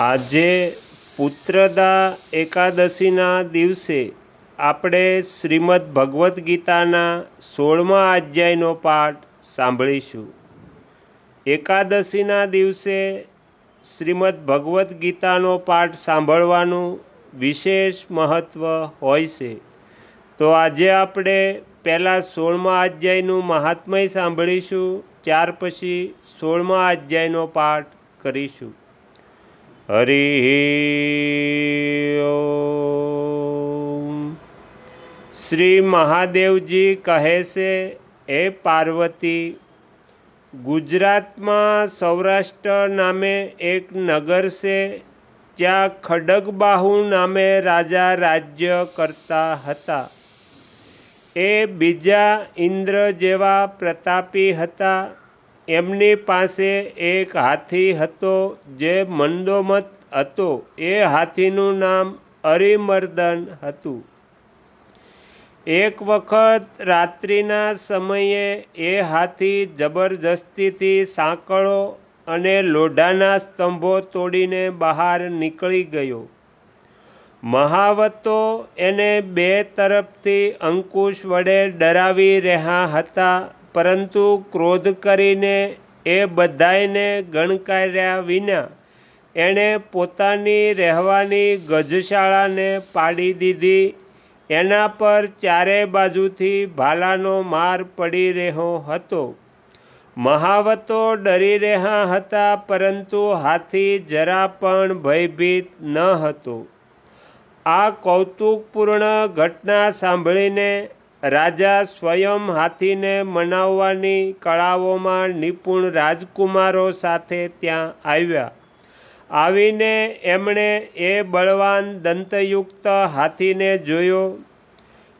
આજે પુત્રદા એકાદશીના દિવસે આપણે શ્રીમદ ભગવદ્ ગીતાના સોળમા અધ્યાયનો પાઠ સાંભળીશું. એકાદશીના દિવસે શ્રીમદ ભગવદ્ ગીતાનો પાઠ સાંભળવાનું વિશેષ મહત્ત્વ હોય છે. તો આજે આપણે પહેલાં સોળમા અધ્યાયનું મહાત્મય સાંભળીશું, ત્યાર પછી સોળમા અધ્યાયનો પાઠ કરીશું. હરિ શ્રી મહાદેવજી કહે છે એ પાર્વતી ગુજરાતમાં સૌરાષ્ટ્ર નામે એક નગર છે ત્યાં ખડગબાહુ નામે રાજા રાજ્ય કરતા હતા એ બીજા ઇન્દ્ર જેવા પ્રતાપી હતા એમની પાસે એક હાથી હતો જે મંદોમત હતો. એ હાથીનું નામ અરિમર્દન હતું. એક વખત રાત્રિના સમયે એ હાથી જબરજસ્તીથી સાંકળો અને લોઢાના સ્તંભો તોડીને બહાર નીકળી ગયો. મહાવતો એને બે તરફથી અંકુશ વડે ડરાવી રહ્યા હતા પરંતુ ક્રોધ કરીને એ બધાયને ગણકાર્યા વિના એણે પોતાની રહેવાની ગજશાળાને પાડી દીધી. એના પર ચારે બાજુથી ભાલાનો માર પડી રહ્યો હતો. મહાવતો ડરી રહ્યા હતા પરંતુ હાથી જરા પણ ભયભીત ન હતો. આ કૌતુકપૂર્ણ ઘટના સાંભળીને રાજા સ્વયં હાથીને મનાવવાની કળાઓમાં નિપુણ રાજકુમારો સાથે ત્યાં આવ્યા. આવીને એમણે એ બળવાન દંતયુક્ત હાથીને જોયો.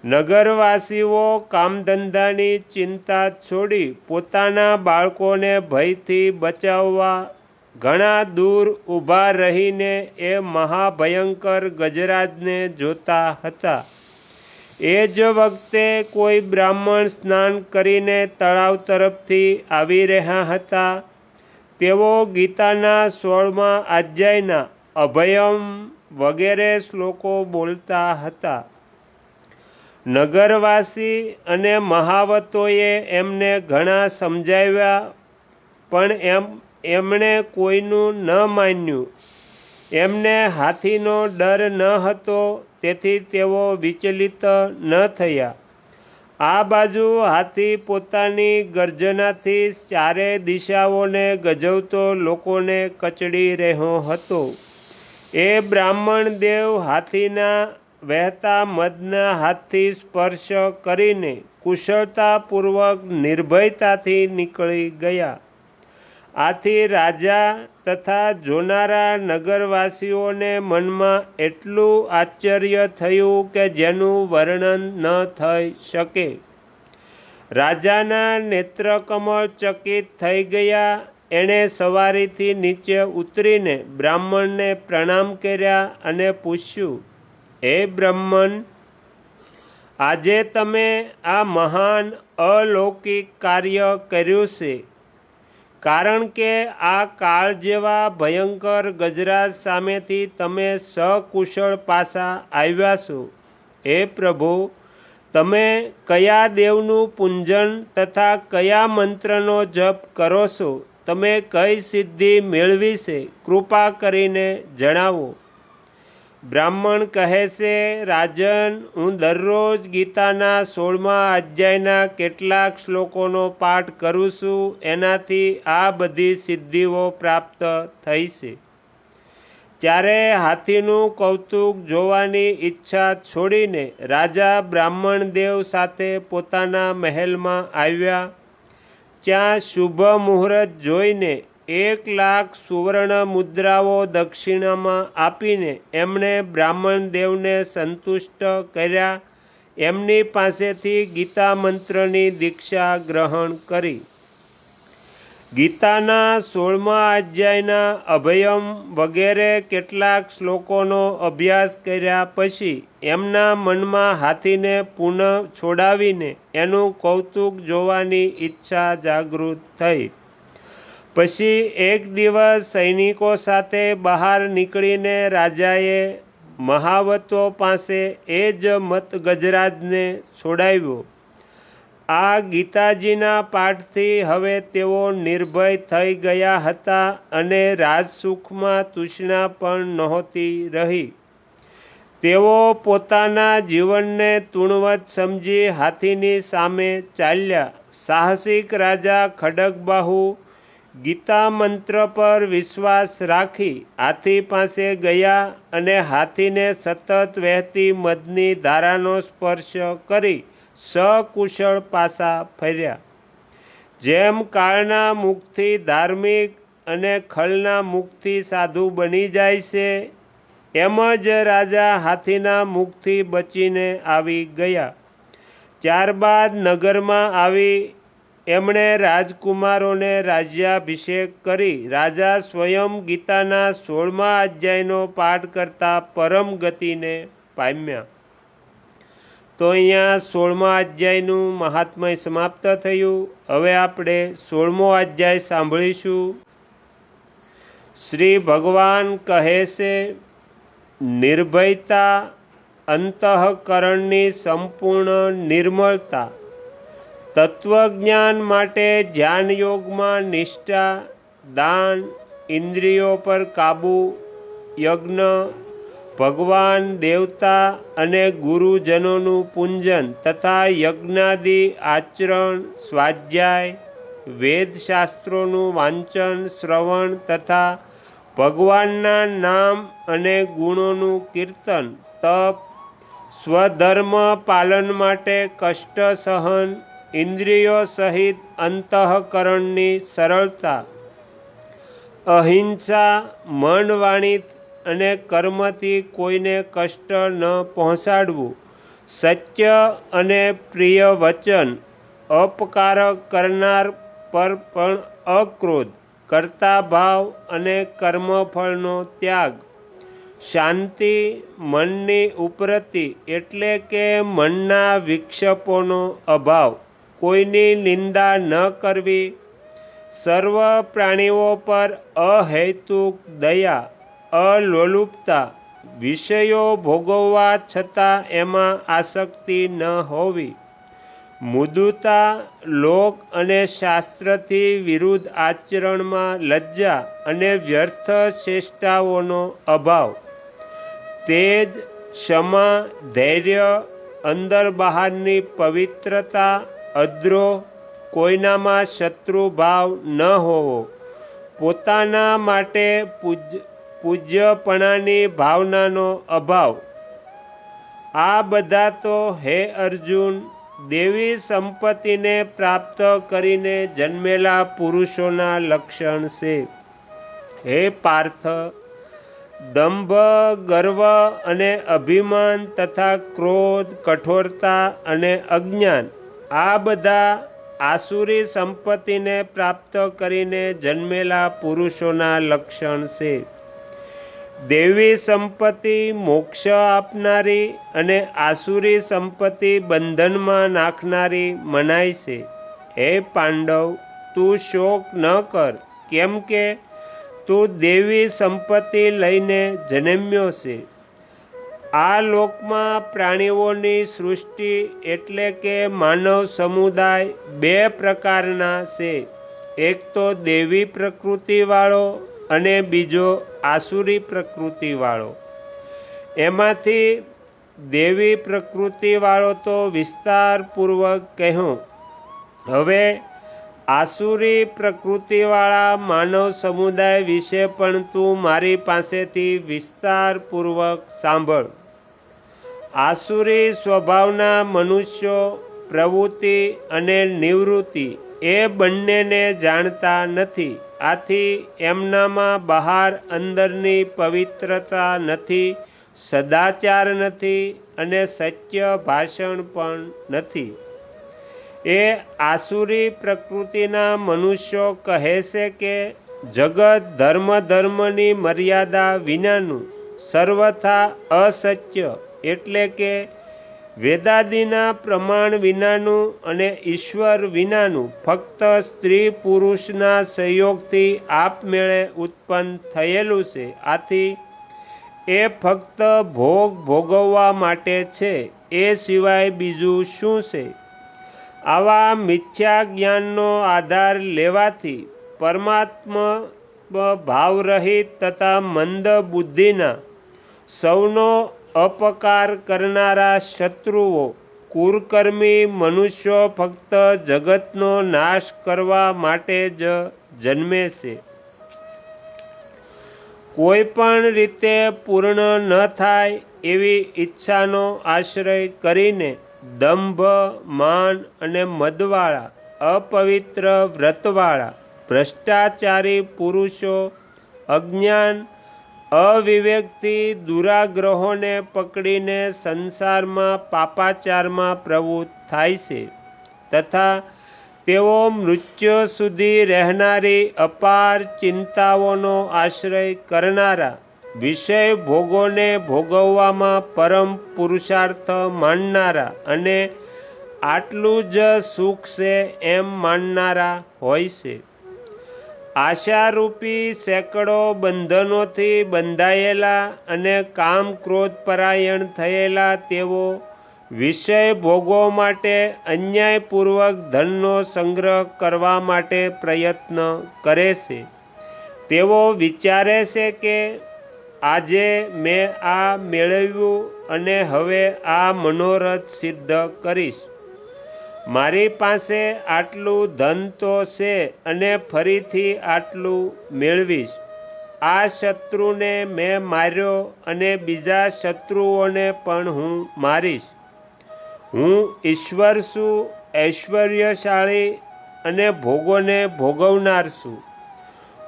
નગરવાસીઓ કામધંધાની ચિંતા છોડી પોતાના બાળકોને ભયથી બચાવવા ઘણા દૂર ઊભા રહીને એ મહાભયંકર ગજરાજને જોતા હતા. એ જ વખતે કોઈ બ્રાહ્મણ સ્નાન કરીને તળાવ તરફથી આવી રહ્યા હતા. તેઓ ગીતાના સોળમાં અધ્યાયના અભયમ વગેરે શ્લોકો બોલતા હતા. નગરવાસી અને મહાવતોએ એમને ઘણા સમજાવ્યા, પણ એમ, એમણે કોઈનું ન માન્યું. એમને હાથીનો ડર ન હતો, તેથી તેઓ વિચલિત ન થયા. આ બાજુ હાથી પોતાની ગર્જનાથી ચારે દિશાઓને ગજવતો લોકોને કચડી રહ્યો હતો. એ બ્રાહ્મણ દેવ હાથીના વહેતા મદના હાથથી સ્પર્શ કરીને કુશળતાપૂર્વક નિર્ભયતાથી નીકળી ગયા. આથી રાજા તથા જોનારા નગરવાસીઓને મનમાં એટલું આશ્ચર્ય થયું કે જેનું વર્ણન ન થઈ શકે. રાજાના નેત્રકમળ ચકિત થઈ ગયા. એણે સવારીથી નીચે ઉતરીને બ્રાહ્મણને પ્રણામ કર્યા અને પૂછ્યું, હે બ્રાહ્મણ, આજે તમે આ મહાન અલૌકિક કાર્ય કર્યું છે. કારણ કે આ કાળ જેવા ભયંકર ગજરાજ સામેથી તમે સકુશળ પાસા આવ્યા છો. હે પ્રભુ, તમે કયા દેવનું પૂંજન તથા કયા મંત્રનો જપ કરો છો? તમે કઈ સિદ્ધિ મેળવી છે? કૃપા કરીને જણાવો. બ્રાહ્મણ કહે છે, રાજન, હું દરરોજ ગીતાના સોળમા અધ્યાયના કેટલાક શ્લોકોનો પાઠ કરું છું. એનાથી આ બધી સિદ્ધિઓ પ્રાપ્ત થઈ છે. ત્યારે હાથીનું કૌતુક જોવાની ઈચ્છા છોડીને રાજા બ્રાહ્મણ દેવ સાથે પોતાના મહેલમાં આવ્યા, ત્યાં શુભ મુહૂર્ત જોઈને એક લાખ સુવર્ણ મુદ્રાઓ દક્ષિણામાં આપીને એમણે બ્રાહ્મણ દેવને સંતુષ્ટ કર્યા. એમની પાસેથી ગીતા મંત્રની દીક્ષા ગ્રહણ કરી. ગીતાના સોળમા અધ્યાયના અભયમ વગેરે કેટલાક શ્લોકોનો અભ્યાસ કર્યા પછી એમના મનમાં હાથીને પુનઃ છોડાવીને એનું કૌતુક જોવાની ઈચ્છા જાગૃત થઈ. પછી એક દિવસ સૈનિકો સાથે બહાર નીકળીને રાજાએ મહાવતો પાસે એ જ મત ગજરાજને છોડાવ્યો. આ ગીતાજીના પાઠથી હવે તેઓ નિર્ભય થઈ ગયા હતા અને રાજસુખમાં તૃષ્ણા પણ નહોતી રહી. તેઓ પોતાના જીવનને તુણવત સમજી હાથીની સામે ચાલ્યા. સાહસિક રાજા ખડગબાહુ ગીતા મંત્ર પર વિશ્વાસ રાખી હાથી પાસે ગયા અને હાથીને સતત વહેતી મદની ધારાનો સ્પર્શ કરી સકુશળ પાસા ફર્યા. જેમ કાળના મુખથી ધાર્મિક અને ખલના મુખથી સાધુ બની જાય છે, એમ જ રાજા હાથીના મુખથી બચીને આવી ગયા. ત્યારબાદ નગરમાં આવી એમણે રાજકુમારોને રાજ્યાભિષેક કરી રાજા સ્વયં ગીતાના સોળમા અધ્યાયનો પાઠ કરતા પરમ ગતિને પામ્યા. તો અહીંયા સોળમા અધ્યાયનું મહાત્મય સમાપ્ત થયું. હવે આપણે સોળમો અધ્યાય સાંભળીશું. શ્રી ભગવાન કહે છે, નિર્ભયતા અંતઃકરણની સંપૂર્ણ નિર્મળતા તત્વજ્ઞાન માટે ધ્યાન યોગમાં નિષ્ઠા, દાન, ઇન્દ્રિયો પર કાબુ, યજ્ઞ, ભગવાન, દેવતા અને ગુરુજનોનું પૂંજન તથા યજ્ઞાદિ આચરણ, સ્વાધ્યાય, વેદશાસ્ત્રોનું વાંચન, શ્રવણ તથા ભગવાનના નામ અને ગુણોનું કીર્તન, તપ, સ્વધર્મ પાલન માટે કષ્ટ સહન ઇન્દ્રિયો સહિત અંતઃકરણની સરળતા, અહિંસા મન વાણી અને કર્મથી કોઈને કષ્ટ ન પહોંચાડવું, સત્ય અને પ્રિય વચન અપકાર કરનાર પર પણ અક્રોધ કરતા ભાવ અને કર્મફળનો ત્યાગ. શાંતિ મનની ઉપરતી એટલે કે મનના વિક્ષેપોનો અભાવ. કોઈની નિંદા ન કરવી. સર્વ પ્રાણીઓ પર અહેતુક દયા, અલોલુપતા, વિષયો ભોગવવા છતાં એમાં આસક્તિ ન હોવી. મુદુતા લોક અને શાસ્ત્રથી વિરુદ્ધ આચરણમાં લજ્જા અને વ્યર્થ ચેષ્ટાઓનો અભાવ. તેજ, ક્ષમા, ધૈર્ય, અંદર બહારની પવિત્રતા અદ્રોહ કોઈનામાં શત્રુ ભાવ ન હોવો. પોતાના માટે પૂજ, પૂજ્યપણાની ભાવનાનો અભાવ. આ બધા તો હે અર્જુન, દેવી સંપત્તિને પ્રાપ્ત કરીને જન્મેલા પુરુષોના લક્ષણ છે. હે પાર્થ, દંભ, ગર્વ અને અભિમાન તથા ક્રોધ, કઠોરતા અને અજ્ઞાન આ બધા આસુરી સંપત્તિને પ્રાપ્ત કરીને જન્મેલા પુરુષોના લક્ષણ છે. દેવી સંપત્તિ મોક્ષ આપનારી અને આસુરી સંપત્તિ બંધનમાં નાખનારી મનાય છે. હે પાંડવ, તું શોક ન કર, કેમ કે તું દેવી સંપત્તિ લઈને જન્મ્યો છે. આ લોકમાં પ્રાણીઓની સૃષ્ટિ એટલે કે માનવ સમુદાય બે પ્રકારના છે. એક તો દેવી પ્રકૃતિવાળો અને બીજો આસુરી પ્રકૃતિવાળો. એમાંથી દેવી પ્રકૃતિવાળો તો વિસ્તારપૂર્વક કહ્યું હવે આસુરી પ્રકૃતિવાળા માનવ સમુદાય વિશે પણ તું મારી પાસેથી વિસ્તારપૂર્વક સાંભળ. આસુરી સ્વભાવના મનુષ્યો, પ્રવૃત્તિ અને નિવૃત્તિ એ બંનેને જાણતા નથી. આથી એમનામાં બહાર અંદરની પવિત્રતા નથી, સદાચાર નથી અને સત્ય ભાષણ પણ નથી. એ આસુરી પ્રકૃતિના મનુષ્યો કહે છે કે, જગત ધર્મ ધર્મની મર્યાદા વિનાનું સર્વથા અસત્ય એટલે કે વેદાદિના પ્રમાણ વિનાનું અને ઈશ્વર વિનાનું ફક્ત સ્ત્રી પુરુષના સહયોગથી આપમેળે ઉત્પન્ન થયેલું છે. આથી એ ફક્ત ભોગ ભોગવવા માટે છે. એ સિવાય બીજું શું છે? આવા મિથ્યા જ્ઞાનનો આધાર લેવાથી પરમાત્મા ભાવરહિત તથા મંદ બુદ્ધિના સૌનો અપકાર કરનારા શત્રુઓ, કુરકર્મી મનુષ્યો ફક્ત જગતનો નાશ કરવા માટે જ જન્મે છે. કોઈ પણ રીતે પૂર્ણ ન થાય એવી ઈચ્છાનો આશ્રય કરીને દંભ, માન અને મદવાળા, અપવિત્ર વ્રતવાળા, ભ્રષ્ટાચારી પુરુષો, અજ્ઞાન અવિવેકથી દુરાગ્રહોને પકડીને સંસારમાં પાપાચારમાં પ્રવૃત્ત થાય છે તથા તેઓ મૃત્યુ સુધી રહેનારી અપાર ચિંતાઓનો આશ્રય કરનારા વિષય ભોગોને ભોગવવામાં પરમ પુરુષાર્થ માનનારા અને આટલું જ સુખ છે એમ માનનારા હોય છે. આશારૂપી સેંકડો બંધનોથી બંધાયેલા અને કામ ક્રોધ પરાયણ થયેલા તેઓ વિષય ભોગો માટે અન્યાયપૂર્વક ધનનો સંગ્રહ કરવા માટે પ્રયત્ન કરે છે. તેઓ વિચારે છે કે આજે મેં આ મેળવ્યું અને હવે આ મનોરથ સિદ્ધ કરીશ. મારી પાસે આટલું ધન તો છે અને ફરીથી આટલું મેળવીશ. આ શત્રુને મેં માર્યો અને બીજા શત્રુઓને પણ હું મારીશ. હું ઈશ્વર છું, ઐશ્વર્યશાળી અને ભોગોને ભોગવનાર છું.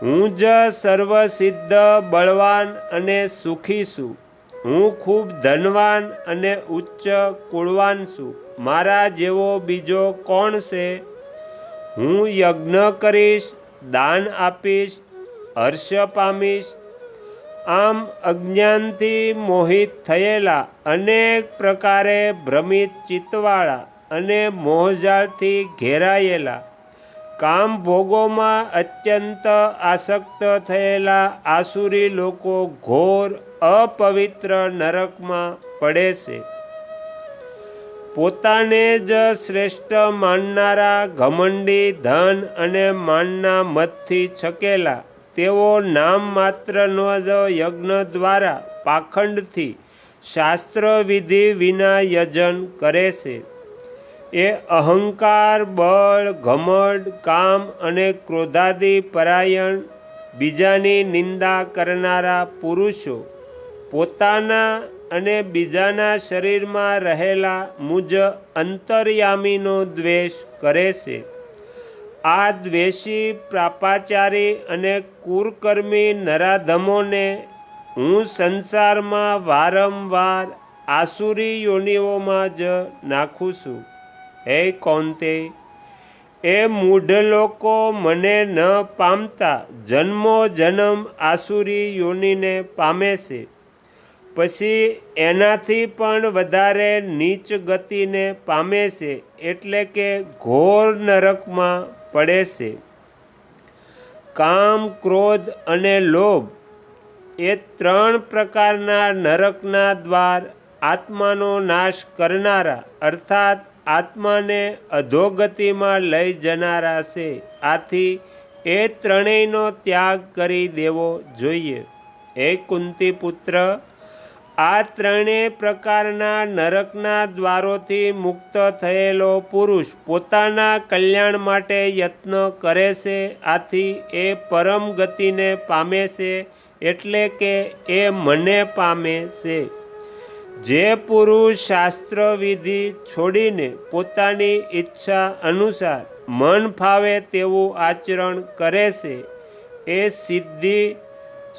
હું જ સર્વસિદ્ધ, બળવાન અને સુખી છું. હું ખૂબ ધનવાન અને ઉચ્ચ કુળવાન છું. મારા જેવો બીજો કોણ છે? હું યજ્ઞ કરીશ, દાન આપીશ, હર્ષ પામીશ. આમ અજ્ઞાનથી મોહિત થયેલા અનેક પ્રકારે ભ્રમિત ચિત્તવાળા અને મોહજાળથી ઘેરાયેલા, કામ ભોગોમાં અત્યંત આસક્ત થયેલા આસુરી લોકો ઘોર અપવિત્ર નરકમાં પડે છે. પોતાને જ શ્રેષ્ઠ માનનારા ઘમંડી ધન અને માનના મતથી છકેલા, તેઓ નામ માત્રનો જ યજ્ઞ દ્વારા પાખંડથી શાસ્ત્ર વિધિ વિના યજન કરે છે. એ અહંકાર, બળ, ઘમડ, કામ અને ક્રોધાદિ પરાયણ બીજાની નિંદા કરનારા પુરુષો પોતાના અને બીજાના શરીરમાં રહેલા મુજ અંતર્યામીનો દ્વેષ કરે છે. આ દ્વેષી પ્રાપાચારી અને કુરકર્મી નરાધમોને હું સંસારમાં વારંવાર આસુરી યોનિઓમાં જ નાખું છું. હે કોંતે, એ મૂઢ લોકો મને ન પામતા જન્મો જન્મ આસુરી યોનિને પામે છે. પછી એનાથી પણ વધારે નીચ ગતિને પામે છે એટલે કે ઘોર નરકમાં પડે છે. કામ, ક્રોધ અને લોભ એ ત્રણ પ્રકારના નરકના દ્વાર આત્માનો નાશ કરનારા અર્થાત આત્માને અધોગતિમાં લઈ જનારા છે. આથી એ ત્રણેયનો ત્યાગ કરી દેવો જોઈએ. હે કુંતી પુત્ર આ ત્રણેય પ્રકારના નરકના દ્વારોથી મુક્ત થયેલો પુરુષ પોતાના કલ્યાણ માટે યત્ન કરે છે, આથી એ પરમ ગતિને પામે છે એટલે કે એ મને પામે છે. જે પુરુષ શાસ્ત્ર વિધિ છોડીને પોતાની ઈચ્છા અનુસાર મન ફાવે તેવું આચરણ કરે છે, એ સિદ્ધિ,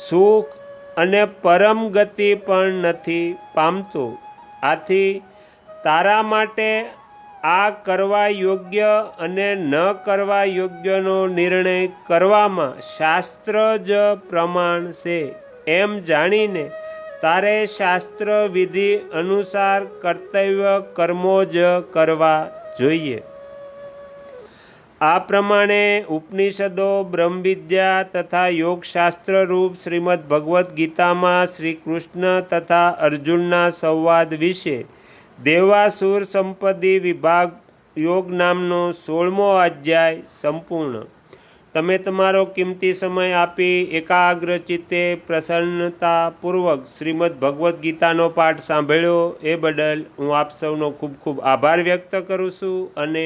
સુખ અને પરમ ગતિ પણ નથી પામતો. આથી તારા માટે આ કરવા યોગ્ય અને ન કરવા યોગ્યનો નિર્ણય કરવામાં શાસ્ત્ર જ પ્રમાણ છે. એમ જાણીને તારે શાસ્ત્ર વિધિ અનુસાર કર્તવ્ય કર્મો જ કરવા જોઈએ. આ પ્રમાણે ઉપનિષદો, બ્રહ્મવિદ્યા તથા યોગશાસ્ત્ર રૂપ શ્રીમદ ભગવદ્ ગીતામાં શ્રી કૃષ્ણ તથા અર્જુનના સંવાદ વિશે દેવાસુર સંપત્તિ વિભાગ યોગ નામનો સોળમો અધ્યાય સંપૂર્ણ. તમે તમારો કિંમતી સમય આપી એકાગ્ર ચિત્તે પ્રસન્નતાપૂર્વક શ્રીમદ ભગવદ્ ગીતાનો પાઠ સાંભળ્યો એ બદલ હું આપ સૌનો ખૂબ ખૂબ આભાર વ્યક્ત કરું છું અને